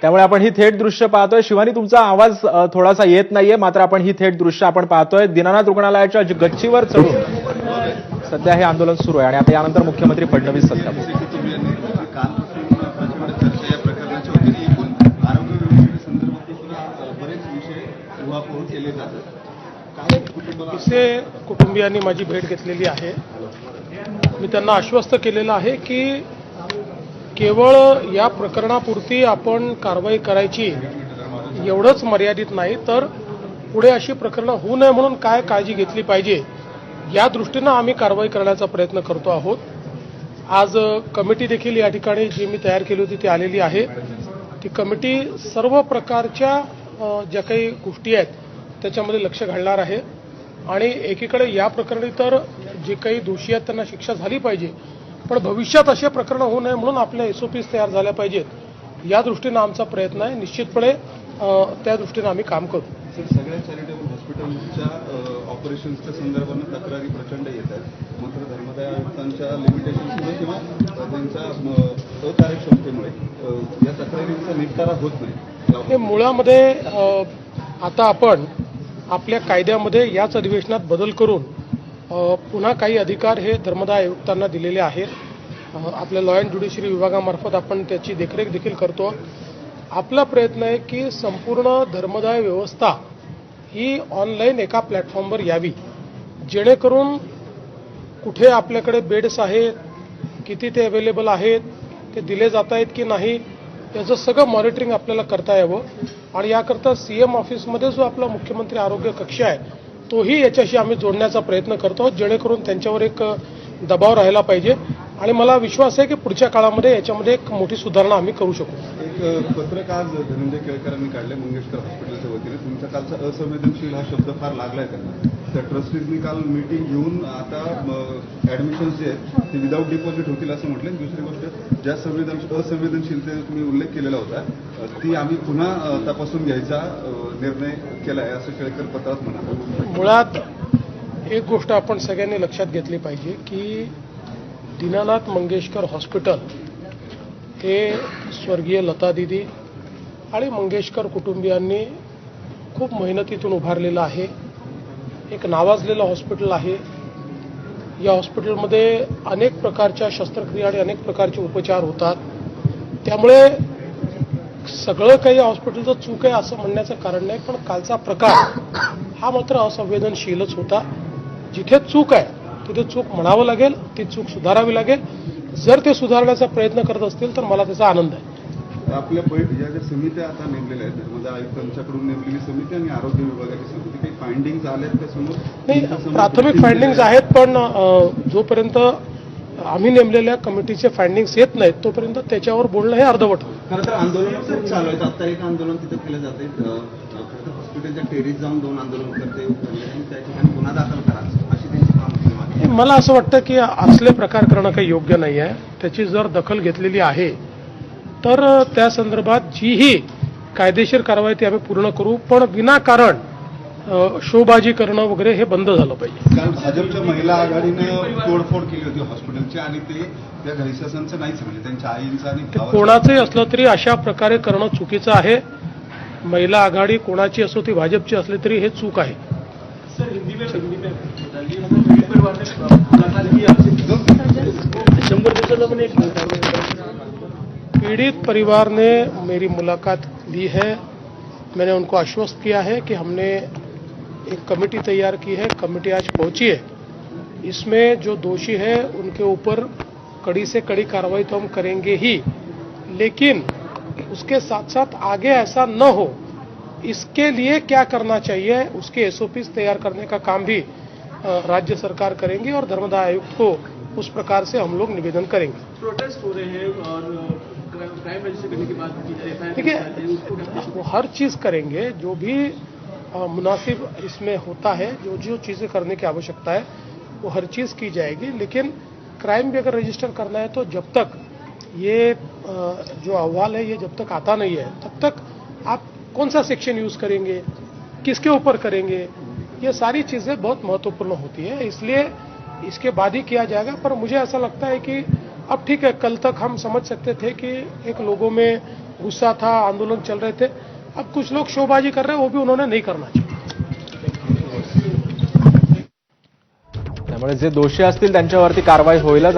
त्यामुळे आपण ही थेट दृश्य पाहतोय. शिवानी तुमचा आवाज थोडासा येत नाहीये मात्र आपण ही थेट दृश्य आपण पाहतोय. दिनानाथ रुग्णालयाच्या गच्चीवर चढून सध्या हे आंदोलन सुरू आहे आणि आता यानंतर मुख्यमंत्री फडणवीस सत्ता कुटुंबियांनी इसे कुटुंबियांनी माझी भेट घेतलेली आहे. मी त्यांना आश्वस्त केलेलं आहे की केवळ या प्रकरणापुरती आपण कारवाई करायची एवढंच मर्यादित नाही तर पुढे अशी प्रकरणं होऊ नये म्हणून काय काळजी घेतली पाहिजे या दृष्टीनं आम्ही कारवाई करण्याचा प्रयत्न करतो आहोत. आज कमिटी देखील या ठिकाणी जी मी तयार केली होती ती आलेली आहे. ती कमिटी सर्व प्रकारच्या ज्या काही गोष्टी आहेत त्याच्यामध्ये लक्ष घालणार आहे. आणि एकीकडे या प्रकरणी तर जे काही दोषी आहेत त्यांना शिक्षा झाली पाहिजे पण भविष्यात असे प्रकरणं होऊ नये म्हणून आपल्या एसओपीज तयार झाल्या पाहिजेत. या दृष्टीनं आमचा प्रयत्न आहे. निश्चितपणे त्या दृष्टीनं आम्ही काम करू. सर सगळ्या चॅरिटेबल हॉस्पिटलच्या ऑपरेशन्सच्या संदर्भानं तक्रारी प्रचंड येत आहेत. मात्र धर्मदाय आयुक्तांच्या लिमिटेशन्समुळे किंवा त्यांच्या अकार्यक्षमतेमुळे या तक्रारींचा निपटारा होत नाही. हे मुळामध्ये आता आपण आपल्या कायद्यामध्ये याच अधिवेशनात बदल करून पुन्हा काही अधिकार हे धर्मदाय आयुक्तांना दिलेले आहेत. आपल्या लॉ अँड ज्युडिशरी विभागामार्फत आपण त्याची देखरेख देखील करतो. आपला प्रयत्न आहे की संपूर्ण धर्मदाय व्यवस्था ही ऑनलाईन एका प्लॅटफॉर्मवर यावी. जेणेकरून कुठे आपल्याकडे बेड्स आहेत किती ते अवेलेबल आहेत ते दिले जात आहेत की नाही याचं सगळं मॉनिटरिंग आपल्याला करता यावं. आणि याकरता सी एम ऑफिसमध्ये जो आपला मुख्यमंत्री आरोग्य कक्ष आहे तोही याच्याशी आम्ही जोडण्याचा प्रयत्न करतो जेणेकरून त्यांच्यावर एक दबाव राहिला पाहिजे. आणि मला विश्वास आहे की पुढच्या काळामध्ये याच्यामध्ये एक मोठी सुधारणा आम्ही करू शकू. एक पत्रक आज धनंजय केळकरांनी काढले मंगेशकर हॉस्पिटलच्या वतीने. तुमचा कालचा असंवेदनशील हा शब्द फार लागलाय त्यांना. त्या ट्रस्टीजनी काल मीटिंग घेऊन आता ऍडमिशन्स जे आहेत ते विदाऊट डिपॉझिट होतील असं म्हटलं. दुसरी गोष्ट ज्या संवेदनशील असंवेदनशीलतेचा तुम्ही उल्लेख केलेला होता ती आम्ही पुन्हा तपासून घ्यायचा निर्णय केला आहे असं केळकर पत्रात म्हणा. मुळात एक गोष्ट आपण सगळ्यांनी लक्षात घेतली पाहिजे की दीनानाथ मंगेशकर हॉस्पिटल हे स्वर्गीय लता दिदी आणि मंगेशकर कुटुंबियांनी खूप मेहनतीतून उभारलेलं आहे. एक नावाजलेलं हॉस्पिटल आहे. या हॉस्पिटलमध्ये अनेक प्रकारच्या शस्त्रक्रिया आणि अनेक प्रकारचे उपचार होतात. त्यामुळे सगळं काही हॉस्पिटलचं चूक आहे असं म्हणण्याचं कारण नाही पण कालचा प्रकार हा मात्र असंवेदनशीलच होता. जिथे चूक आहे तिथे चूक म्हणावं लागेल ती चूक सुधारावी लागेल. जर ते सुधारण्याचा प्रयत्न करत असतील तर मला त्याचा आनंद आहे. आपल्या बैठ ज्या ज्या समित्या आता नेमलेल्या आहेत धर्मदाय आयुक्तांच्याकडून नेमलेली समिती आणि आरोग्य विभागाची समिती काही फाइंडिंग्स आल्यात त्या समोर? प्राथमिक दिलेल्या आहेत? पण जोपर्यंत आम्ही नेमलेल्या कमिटीचे फाइंडिंग्स येत नाहीत तोपर्यंत त्याच्यावर बोलणं हे अर्धवट होईल. खरं तर आंदोलन खूप चालू आहेत आता एक आंदोलन तिथं केलं जाते हॉस्पिटलच्या टेरीत जाऊन दोन आंदोलन करते त्या ठिकाणी गुन्हा दाखल करा अशी त्यांची मागणी मला असं वाटतं की असले प्रकार करणं काही योग्य नाही आहे त्याची जर दखल घेतलेली आहे तर त्या संदर्भात जीही कायदेशीर कारवाई ती आम्ही पूर्ण करू. पण विनाकारण शोबाजी करणं वगैरे हे बंद झालं पाहिजे. कारण भाजपच्या महिला आघाडीनं तोडफोड केली होती हॉस्पिटलची आणि ते त्या घैसासांचं नाहीच म्हणजे त्यांच्या आईंचं आणि. कोणाचंही असलं तरी अशा प्रकारे करणं चुकीचं आहे. महिला आघाडी कोणाची असो ती भाजपची असली तरी हे चूक आहे. पीड़ित परिवार ने मेरी मुलाकात ली है। मैंने उनको आश्वस्त किया है कि हमने एक कमेटी तैयार की है कमेटी आज पहुँची है। इसमें जो दोषी है उनके ऊपर कड़ी से कड़ी कार्रवाई तो हम करेंगे ही। लेकिन उसके साथ साथ आगे ऐसा न हो इसके लिए क्या करना चाहिए उसके एसओपीज तैयार करने का काम भी राज्य सरकार करेंगी और धर्मदाय आयुक्त को उस प्रकार से हम लोग निवेदन करेंगे। प्रोटेस्ट हो रहे हैं और क्राइम रजिस्टर करने के बाद एफआईआर देखिए वो हर चीज़ करेंगे जो भी मुनासिब इसमें होता है, जो जो चीज़ें करने की आवश्यकता है, वो हर चीज़ की जाएगी। लेकिन क्राइम भी अगर रजिस्टर करना है तो जब तक ये जो अहवाल है, ये जब तक आता नहीं है, तब तक आप कौन सा सेक्शन यूज़ करेंगे, किसके ऊपर करेंगे, ये सारी चीज़ें बहुत महत्वपूर्ण होती है। इसलिए इसके बाद ही किया जाएगा, पर मुझे ऐसा लगता है कि अब ठीक है, कल तक हम समझ सकते थे कि एक लोगों में गुस्सा था, आंदोलन चल रहे थे। अब कुछ लोग शोबाजी कर रहे हैं वो भी उन्होंने नहीं करना चाहिए। त्यामुळे जे दोषी असतील त्यांच्यावरती कारवाई होईलच.